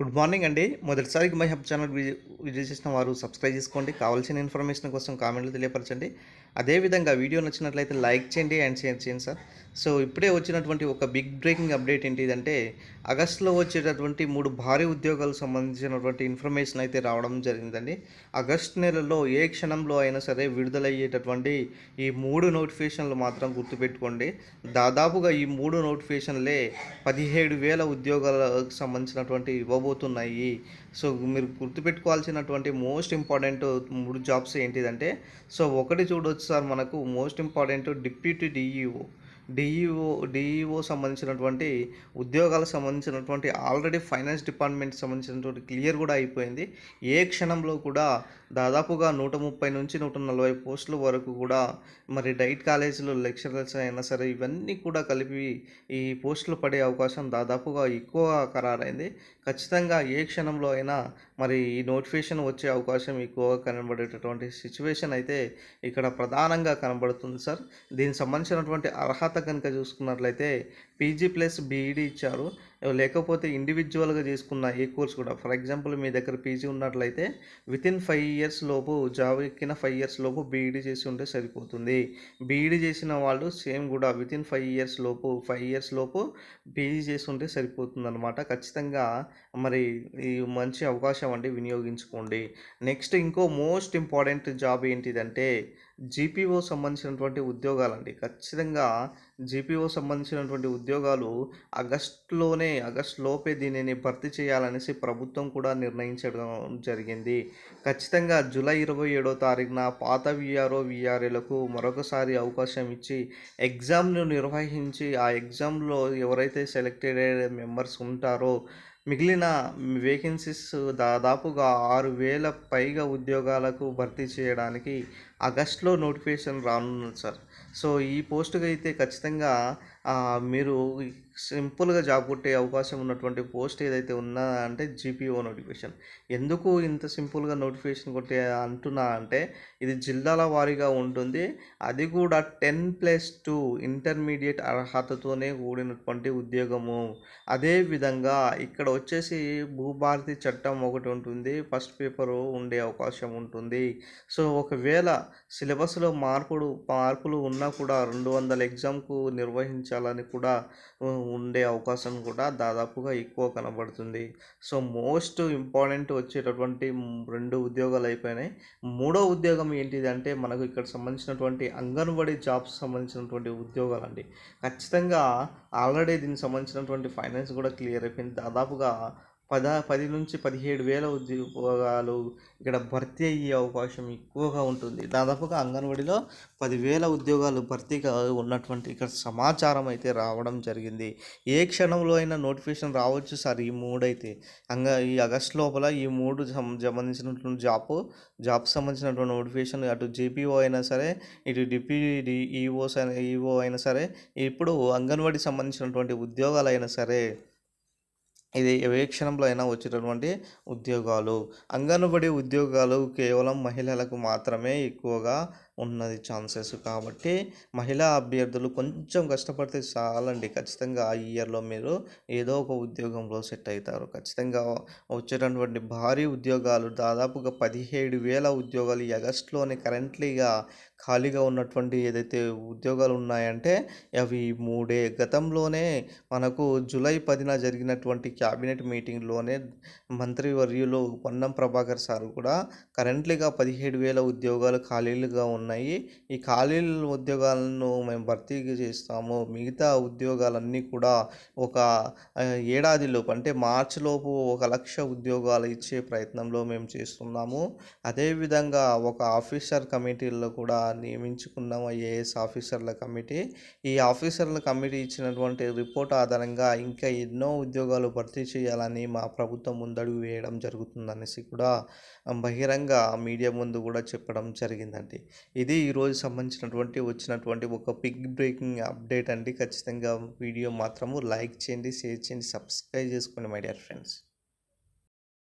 Good morning అండి. మొదటిసారి my hub channel visit చేసిన వారు సబ్స్క్రైబ్ చేసుకోండి. కావాల్సిన ఇన్ఫర్మేషన్ కోసం కామెంట్లు తెలియపరచండి. అదేవిధంగా వీడియో నచ్చినట్లయితే లైక్ చేయండి అండ్ షేర్ చేయండి సార్. సో ఇప్పుడే వచ్చినటువంటి ఒక బిగ్ బ్రేకింగ్ అప్డేట్ ఏంటిదంటే ఆగస్టులో వచ్చేటటువంటి మూడు భారీ ఉద్యోగాలకు సంబంధించినటువంటి ఇన్ఫర్మేషన్ అయితే రావడం జరిగిందండి. ఆగస్ట్ నెలలో ఏ క్షణంలో అయినా సరే విడుదలయ్యేటటువంటి ఈ మూడు నోటిఫికేషన్లు మాత్రం గుర్తుపెట్టుకోండి. దాదాపుగా ఈ మూడు నోటిఫికేషన్లే పదిహేడు వేల ఉద్యోగాలకు సంబంధించినటువంటి ఇవ్వబోతున్నాయి. సో మీరు గుర్తుపెట్టుకోవాల్సినటువంటి మోస్ట్ ఇంపార్టెంట్ మూడు జాబ్స్ ఏంటిదంటే సో ఒకటి చూడొచ్చు సార్ మనకు most important deputy DEO. DEO DEO సంబంధించినటువంటి ఉద్యోగాలకు సంబంధించినటువంటి ఆల్రెడీ ఫైనాన్స్ డిపార్ట్మెంట్ సంబంధించినటువంటి క్లియర్ కూడా అయిపోయింది. ఏ క్షణంలో కూడా దాదాపుగా నూట ముప్పై నుంచి నూట నలభై పోస్టుల వరకు కూడా మరి డైట్ కాలేజీలో లెక్చరర్స్ అయినా సరే ఇవన్నీ కూడా కలిపి ఈ పోస్టులు పడే అవకాశం దాదాపుగా ఎక్కువ ఖరారైంది. ఖచ్చితంగా ఏ క్షణంలో అయినా మరి ఈ నోటిఫికేషన్ వచ్చే అవకాశం ఎక్కువగా కనబడేటటువంటి సిచ్యువేషన్ అయితే ఇక్కడ ప్రధానంగా కనబడుతుంది సార్. దీనికి సంబంధించినటువంటి అర్హత కనుక చూసుకున్నట్లయితే పీజీ ప్లస్ బీఈడి ఇచ్చారు. లేకపోతే ఇండివిజువల్గా చేసుకున్న ఏ కోర్స్ కూడా. ఫర్ ఎగ్జాంపుల్ మీ దగ్గర పీజీ ఉన్నట్లయితే విత్ ఇన్ ఫైవ్ ఇయర్స్ లోపు జాబ్ ఎక్కిన ఫైవ్ ఇయర్స్ లోపు బీఈడి చేసి ఉంటే సరిపోతుంది. బీఈడి చేసిన వాళ్ళు సేమ్ కూడా విత్ ఇన్ ఫైవ్ ఇయర్స్ లోపు ఫైవ్ ఇయర్స్ లోపు పీజీ చేసి ఉంటే సరిపోతుంది అనమాట ఖచ్చితంగా మరి ఈ మంచి అవకాశం అండి వినియోగించుకోండి. నెక్స్ట్ ఇంకో మోస్ట్ ఇంపార్టెంట్ జాబ్ ఏంటిదంటే జీపీఓ సంబంధించినటువంటి ఉద్యోగాలండి. ఖచ్చితంగా జీపీఓ సంబంధించినటువంటి ఉద్యోగాలు ఆగస్టులోనే ఆగస్ట్ లోపే దీనిని భర్తీ చేయాలనేసి ప్రభుత్వం కూడా నిర్ణయించడం జరిగింది. ఖచ్చితంగా జూలై ఇరవై ఏడో తారీఖున పాత విఆర్ఓ విఆర్ఏలకు మరొకసారి అవకాశం ఇచ్చి ఎగ్జామ్ను నిర్వహించి ఆ ఎగ్జామ్లో ఎవరైతే సెలెక్టెడ్ మెంబర్స్ ఉంటారో మిగిలిన వేకెన్సీస్ దాదాపుగా ఆరు వేల పైగా ఉద్యోగాలకు భర్తీ చేయడానికి ఆగస్ట్లో నోటిఫికేషన్ రానున్నది సార్. సో ఈ పోస్టుకి అయితే ఖచ్చితంగా మీరు సింపుల్గా జాబ్ కొట్టే అవకాశం ఉన్నటువంటి పోస్ట్ ఏదైతే ఉన్నా అంటే జీపీఓ నోటిఫికేషన్. ఎందుకు ఇంత సింపుల్గా నోటిఫికేషన్ కొట్టే అంటున్నా అంటే ఇది జిల్లాల వారీగా ఉంటుంది. అది కూడా టెన్ ప్లస్ టూ ఇంటర్మీడియట్ అర్హతతోనే కూడినటువంటి ఉద్యోగము. అదే విధంగా ఇక్కడ వచ్చేసి భూభారతి చట్టం ఒకటి ఉంటుంది. ఫస్ట్ పేపరు ఉండే అవకాశం ఉంటుంది. సో ఒకవేళ సిలబస్లో మార్పుడు మార్పులు ఉన్నా కూడా రెండు వందల ఎగ్జామ్కు నిర్వహించాలని కూడా ఉండే అవకాశం కూడా దాదాపుగా ఎక్కువ కనబడుతుంది. సో మోస్ట్ ఇంపార్టెంట్ వచ్చేటటువంటి రెండు ఉద్యోగాలు అయిపోయినాయి. మూడో ఉద్యోగం ఏంటిది అంటే మనకు ఇక్కడ సంబంధించినటువంటి అంగన్వాడీ జాబ్స్ సంబంధించినటువంటి ఉద్యోగాలు అండి ఖచ్చితంగా ఆల్రెడీ దీనికి సంబంధించినటువంటి ఫైనాన్స్ కూడా క్లియర్ అయిపోయింది. దాదాపుగా పద పది నుంచి పదిహేడు వేల ఉద్యోగాలు ఇక్కడ భర్తీ అయ్యే అవకాశం ఎక్కువగా ఉంటుంది. దాదాపుగా అంగన్వాడీలో పదివేల ఉద్యోగాలు భర్తీగా ఉన్నటువంటి ఇక్కడ సమాచారం అయితే రావడం జరిగింది. ఏ క్షణంలో అయినా నోటిఫికేషన్ రావచ్చు సార్ ఈ మూడైతే. అయితే అంగ ఈ ఆగస్ట్ లోపల ఈ మూడు సంబంధించినటువంటి జాబ్ జాబ్ సంబంధించినటువంటి నోటిఫికేషన్ అటు జేపీఓ అయినా సరే ఇటు డిప్యూటీ ఈఓస్ అయినా ఈఓ అయినా సరే ఇప్పుడు అంగన్వాడీ సంబంధించినటువంటి ఉద్యోగాలు అయినా సరే ఇది ఏ క్షణంలో అయినా వచ్చేటటువంటి ఉద్యోగాలు. అంగన్వాడీ ఉద్యోగాలు కేవలం మహిళలకు మాత్రమే ఎక్కువగా ఉన్నది ఛాన్సెస్. కాబట్టి మహిళా అభ్యర్థులు కొంచెం కష్టపడితే చాలండి. ఖచ్చితంగా ఆ ఇయర్లో మీరు ఏదో ఒక ఉద్యోగంలో సెట్ అవుతారు ఖచ్చితంగా వచ్చేటటువంటి భారీ ఉద్యోగాలు దాదాపుగా పదిహేడు వేల ఉద్యోగాలు ఈ ఆగస్టులోనే కరెంట్లీగా ఖాళీగా ఉన్నటువంటి ఏదైతే ఉద్యోగాలు ఉన్నాయంటే అవి మూడే గతంలోనే మనకు జూలై పదిన జరిగినటువంటి క్యాబినెట్ మీటింగ్లోనే మంత్రివర్యులు పొన్నం ప్రభాకర్ సార్ కూడా కరెంట్లీగా పదిహేడు వేల ఉద్యోగాలు ఖాళీలుగా ఉన్నాయి. ఈ ఖాళీ ఉద్యోగాలను మేము భర్తీ చేస్తాము. మిగతా ఉద్యోగాలన్నీ కూడా ఒక ఏడాదిలోపు అంటే మార్చి లోపు ఒక లక్ష ఉద్యోగాలు ఇచ్చే ప్రయత్నంలో మేము చేస్తున్నాము. అదేవిధంగా ఒక ఆఫీసర్ కమిటీల్లో కూడా నియమించుకున్నాము ఐఏఎస్ ఆఫీసర్ల కమిటీ. ఈ ఆఫీసర్ల కమిటీ ఇచ్చినటువంటి రిపోర్ట్ ఆధారంగా ఇంకా ఎన్నో ఉద్యోగాలు భర్తీ చేయాలని మా ప్రభుత్వం ముందడుగు వేయడం జరుగుతుందనేసి కూడా బహిరంగ మీడియా ముందు కూడా చెప్పడం జరిగిందండి. ఇది ఈరోజు సంబంధించినటువంటి వచ్చినటువంటి ఒక పిగ్ బ్రేకింగ్ అప్డేట్ అండి. ఖచ్చితంగా వీడియో మాత్రము లైక్ చేయండి షేర్ చేయండి సబ్స్క్రైబ్ చేసుకోండి మై డియర్ ఫ్రెండ్స్